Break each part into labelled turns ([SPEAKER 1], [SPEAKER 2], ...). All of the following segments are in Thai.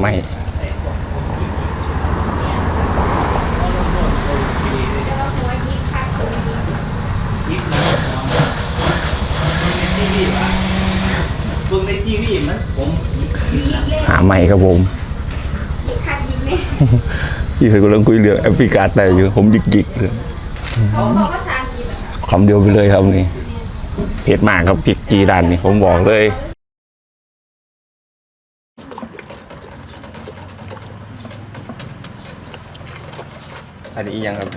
[SPEAKER 1] ไม่
[SPEAKER 2] ยิบนะในทีวีวะเบิ่งในทีวีมันผมยิบนะ
[SPEAKER 1] หาไม่ครับผมที่เคยกำลังคุยเรื่องแอฟริกาแต่อยู่ผมยิกยิกๆเลย
[SPEAKER 3] เขาบอกภาษาอังกฤษอะค่ะ
[SPEAKER 1] คำเดียวไปเลยครับนี่เผ็ดมากครับพริกจีดันนี่ผมบอกเลย นนี้อีกยังครับ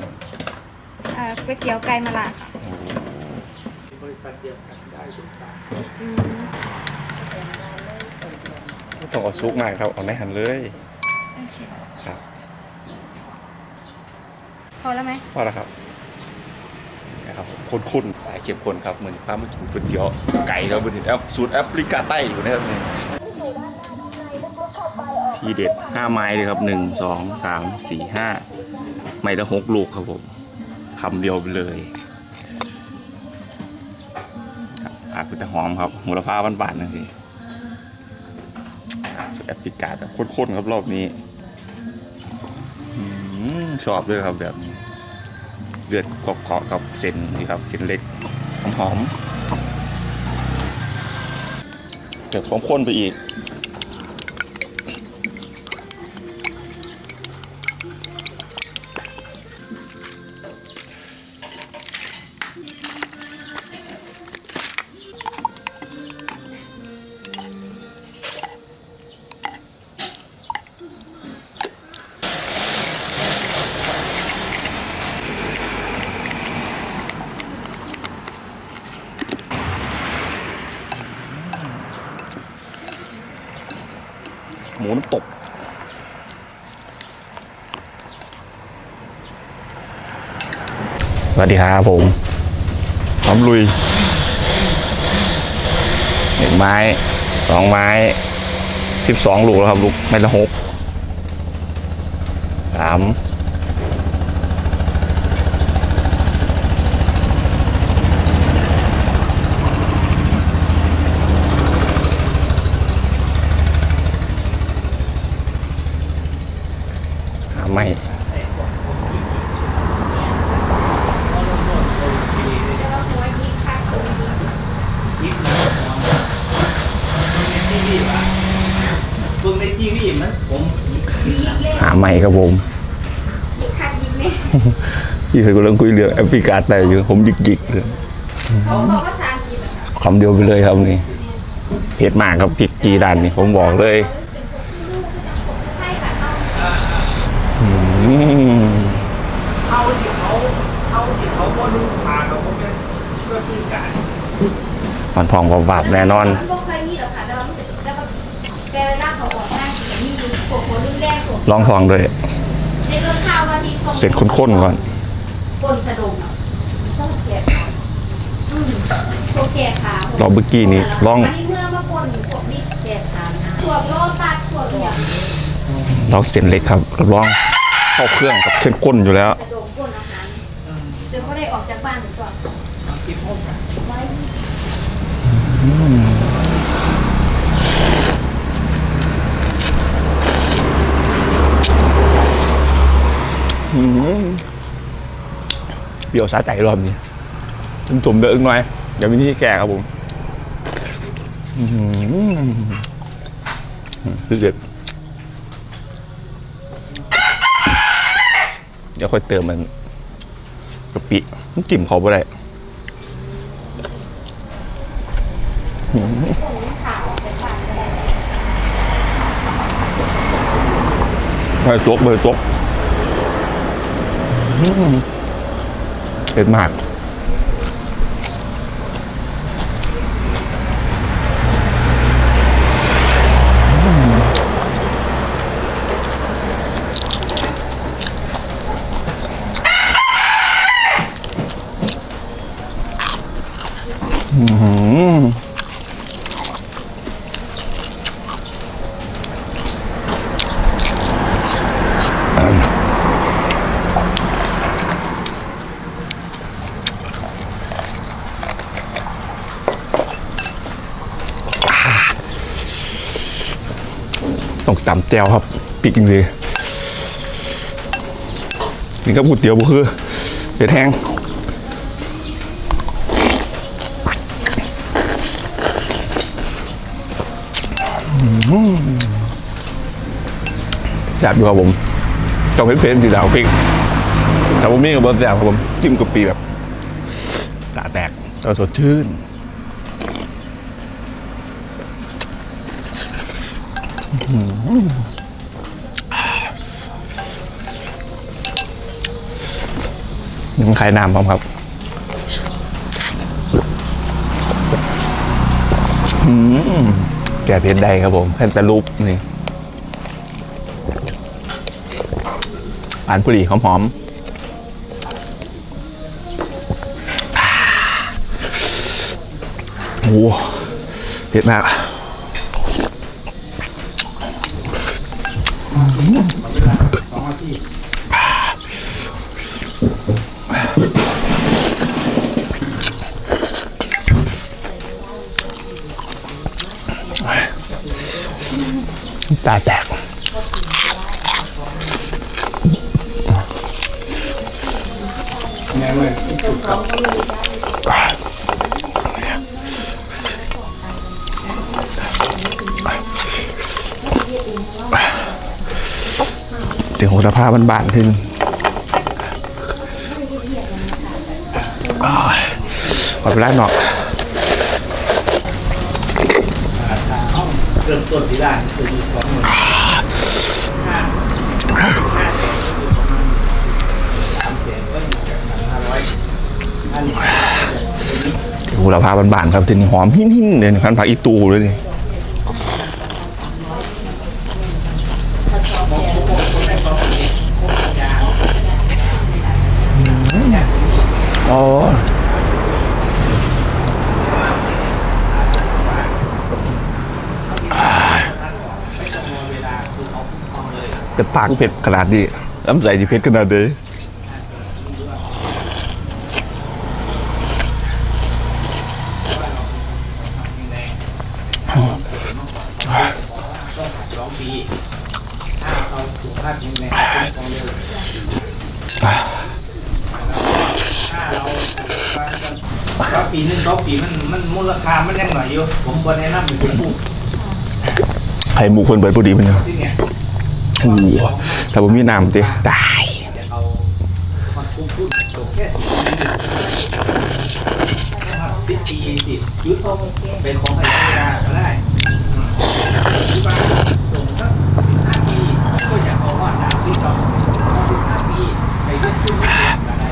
[SPEAKER 3] อ่าก๋วยเตี๋ยวไก่มะระค่ะ
[SPEAKER 2] บริษัทเดียวกันได้ทุกสาย
[SPEAKER 3] อืม
[SPEAKER 1] ไม่ต้องเอาซุกมากครับเอาในหันเลย
[SPEAKER 3] เอาสิ
[SPEAKER 1] ครับ
[SPEAKER 3] พอแล้วไหม
[SPEAKER 1] พอแล้วครับนะครับข้นๆสายเก็บคนครับเหมือนพามากินก๋วยเตี๋ยวไก่ครับบนแอฟสูตรแอฟริกาใต้อยู่นะครับนี่ทีเด็ดห้าไม้เลยครับหนึ่งสองสามสี่ห้า ไม้ละหกลูกครับผมคำเดียวไปเลยอาคุณจะหอมครับมูลค่าบานๆนะสิสูตรแอฟริกาแบบข้นๆครับรอบนี้ชอบด้วยครับแบบนี้เลือดกรอบๆกับเส้นนี่ครับเส้นเล็กหอมๆเกิดความข้นไปอีก หมูน้ำตก สวัสดีครับผมพร้อมลุยหนึ่งไม้สองไม้สิบสองลูกแล้วครับ ลูก ไม่ละหกสาม หาไม่
[SPEAKER 2] ยิบนะในทีวีวะเบิ่งในทีวีมันผมยิบนะ
[SPEAKER 1] หาไม่ครับผม
[SPEAKER 3] คักยิบเนี่ย
[SPEAKER 1] ที่เคยกำลังคุยเรื่องแอฟริกาแต่อยู่ผมยิกยิกๆเลย
[SPEAKER 3] เขาบอกภาษาอังกฤษอะค่ะ
[SPEAKER 1] คำเดียวไปเลยครับนี่เผ็ดมากครับพริกจีดันนี่ผมบอกเลย
[SPEAKER 3] ใช่ค่ะเขา
[SPEAKER 1] อืม
[SPEAKER 2] เขาที่เขาเขาที่เขาก็รู้ผ่านเราก็เป็นก็คือการ
[SPEAKER 1] มันทองบาบแน่นอน
[SPEAKER 3] มันบ่เคยมีหรอกค่ะแต่ว่ามันจะแล้วก็แกเวลาเขาออกหน้าสีมีพวกคนรุ่นแรกส่ง
[SPEAKER 1] ลองทองด้วย
[SPEAKER 3] ในเรื่องข้าวว่าที่ส่ง
[SPEAKER 1] เสร็จข้นๆก่อน
[SPEAKER 3] คนสะดงอะต้องแก่ขาอืมพวกแก่ขา
[SPEAKER 1] รอเมื่อกี้นี้ลอง
[SPEAKER 3] นนี้เมื่อมาคนพวกนี้แก่ขานะพวกโลตัดพวกอย่าง
[SPEAKER 1] ลองเส้นเล็กครับรับรอง เข้าเครื่องกับเข้มข้นอยู่แล้ว
[SPEAKER 3] โดดก้นอาหารจนเขาได้ออกจากบ้านถึงก่อน
[SPEAKER 2] คิดพบกัน
[SPEAKER 3] ไว้
[SPEAKER 1] อืมเปรี้ยวสาใจรอบนี้จุ่มๆเด้ออึกหน่อย เดี๋ยววิธีแก่ครับผม อืมเด็ด เดี๋ยวค่อยเติมมันกะปิมันจิ้มเขาบ่ได้ไปจกไปจกเผ็ดมาก ตำแจวครับปิกจริงๆนี่ก็พูดเตี๋ยวบุคือเผ็ดแห้งแซ่บอยู่ครับผมต้องเผ็ดๆสีดาวพริกแต่ผมมีกับเบะแซ่บครับผมจิ้มกะปิแบบตาแตกแล้วสดชื่น ยังขายน้ำพร้อมครับอืมแกะเพชรใดครับผมแค่แต่รูปนี่ปานผู้ดีหอมๆโอ้โหเผ็ดมาก ตาแตกถึง หัวสภาพมันบานขึ้นขอไปล้างหนอก
[SPEAKER 2] เริ่มต้นที่ร้านคืออยู่สองหมื่นห้าห้าสามแสนก็อยู่จากพันห้าร้อยอันนี้
[SPEAKER 1] ถึงหัวสภาพมันบานๆครับถึงหอมหิ้นๆเลยพันผักอีตูเลยนี่ จะปากเผ็ดขนาดนี้น้ำใสที่เผ็ดขนาดนี้
[SPEAKER 2] สองปีถ้าเอาสุขภาพจริงในการเป็นของเร็วถ้าเราว่าปีหนึงสองปีมันมันมูลค่ามันยังหน่อยอยู่ ผมควรแนะนำเป็นผู้
[SPEAKER 1] ไข่หมูคนเปิดพอดีมันเนี่
[SPEAKER 2] ย
[SPEAKER 1] อ้โหถ้าผมมีน้ำติตาย
[SPEAKER 2] เอามาคุ้มคุ้มตกแค่สิบปีสิบปีสิยุทธเป็นของใครก็ได้ที่บ้านส่งสักสิบห้าปีก็จะเอาว่าน้ำที่ต่อสิบห้าปีไปเลือกขึ้นก็ได้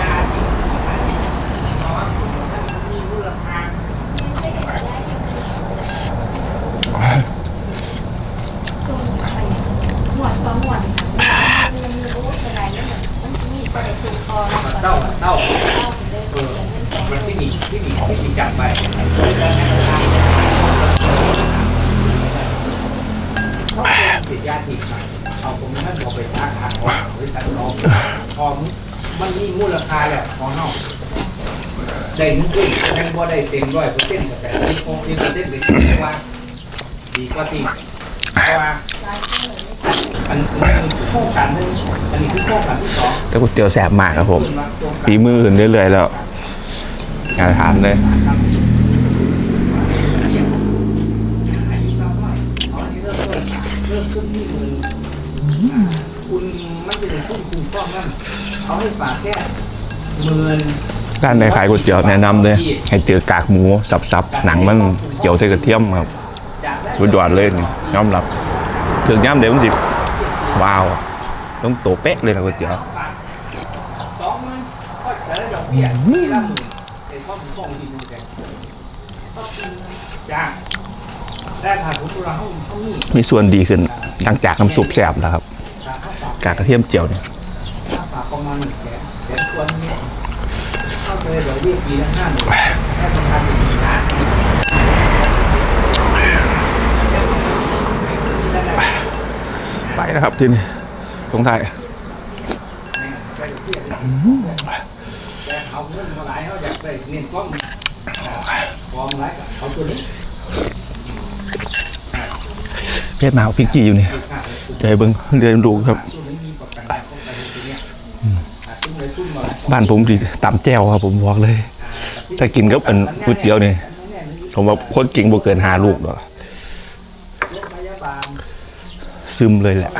[SPEAKER 2] ยาที่เพราะว่ามีมูลค่า
[SPEAKER 3] หมวดสองหมวดมันมีโอ้สไลด์มันมีแต่สูงคอแล้วก็
[SPEAKER 2] เต้าเต้า
[SPEAKER 3] เข้าถึงได้เสียเงินแสน
[SPEAKER 2] มันที่มีที่มีที่มีจับไปเขาเป็นสิทธิยาถิ่นมาเอาผมนั่นบอกไปสร้างทางออกบริษัทเราพอมันมีมูลค่าแหละของนอกได้เงินขึ้นยังบ่ได้เต็มร้อยเปอร์เซ็นต์แต่ที่คงที่เปอร์เซ็นต์เลยว่าดีกว่าจริงเพราะว่า อันนี้คือโครงการหนึ่งอันนี้คือโครงการที่สอง
[SPEAKER 1] แต่ก๋วยเตี๋ยวแสบมากครับผมฝีมือขึ้นเรื่อยๆแล้วงานทานเลย
[SPEAKER 2] อายุสักหน่อยเอาอันนี้เริ่มต้นเริ่มต้นที่หมื่นคุณมันเป็นต้นคุณป้องนั่นเขาให้ฝากแค่หมื่น
[SPEAKER 1] ด้านในขายก๋วยเตี๋ยวแนะนำเลยให้เจอกากหมูสับๆหนังมันเจียวใส่กระเทียมครับ
[SPEAKER 2] จากได้
[SPEAKER 1] สุดยอดเลยนี่ยอมรับถึงย่ำเดี๋ยวมันสิ ว้าวต้องโตเป๊ะเลยนะก๋วยเตี๋ยว
[SPEAKER 2] สองหมื่นก็จะได้ดอกเบี้ยที่ละหมื่นเป็นข้อมูลของที่ดูแกจ้าได้ผ่านผมตัวเราเขาเขามี
[SPEAKER 1] มีส่วนดีขึ้นหลังจากน้ำซุปแสบแล้วครับ
[SPEAKER 2] การเข้าฝาก
[SPEAKER 1] กระเทียมเจียวเนี่ย
[SPEAKER 2] ค่าฝากประมาณหนึ่งแสนแสนควรเนี่ยเข้าไปดอกเบี้ยปีละห้าหมื่นแค่ประมาณหนึ่งล้าน
[SPEAKER 1] นะครับทีนี้ตรงไทย
[SPEAKER 2] เอาเงินมาหลายเขาอยากได้เน้นกล้องกล้องหลายเขาตัวนี้
[SPEAKER 1] เพศมาเอาพริกจีอยู่นี่
[SPEAKER 2] คือค่เลยคือ
[SPEAKER 1] ใจเบิ้งเรียนรู้ครับ
[SPEAKER 2] ตัวนี้มีประกันได้ของการตัวเนี้ยอ่าตุ้มตา
[SPEAKER 1] บ้านผมดีตำแจ่วครับผมบอกเลย ถ้ากินกับอันก๋วยเตี๋ยวนี่ผมว่าคนกินบ่เกินหาลูกดอก
[SPEAKER 2] โรงพยาบาล
[SPEAKER 1] ซึมเลยแหละ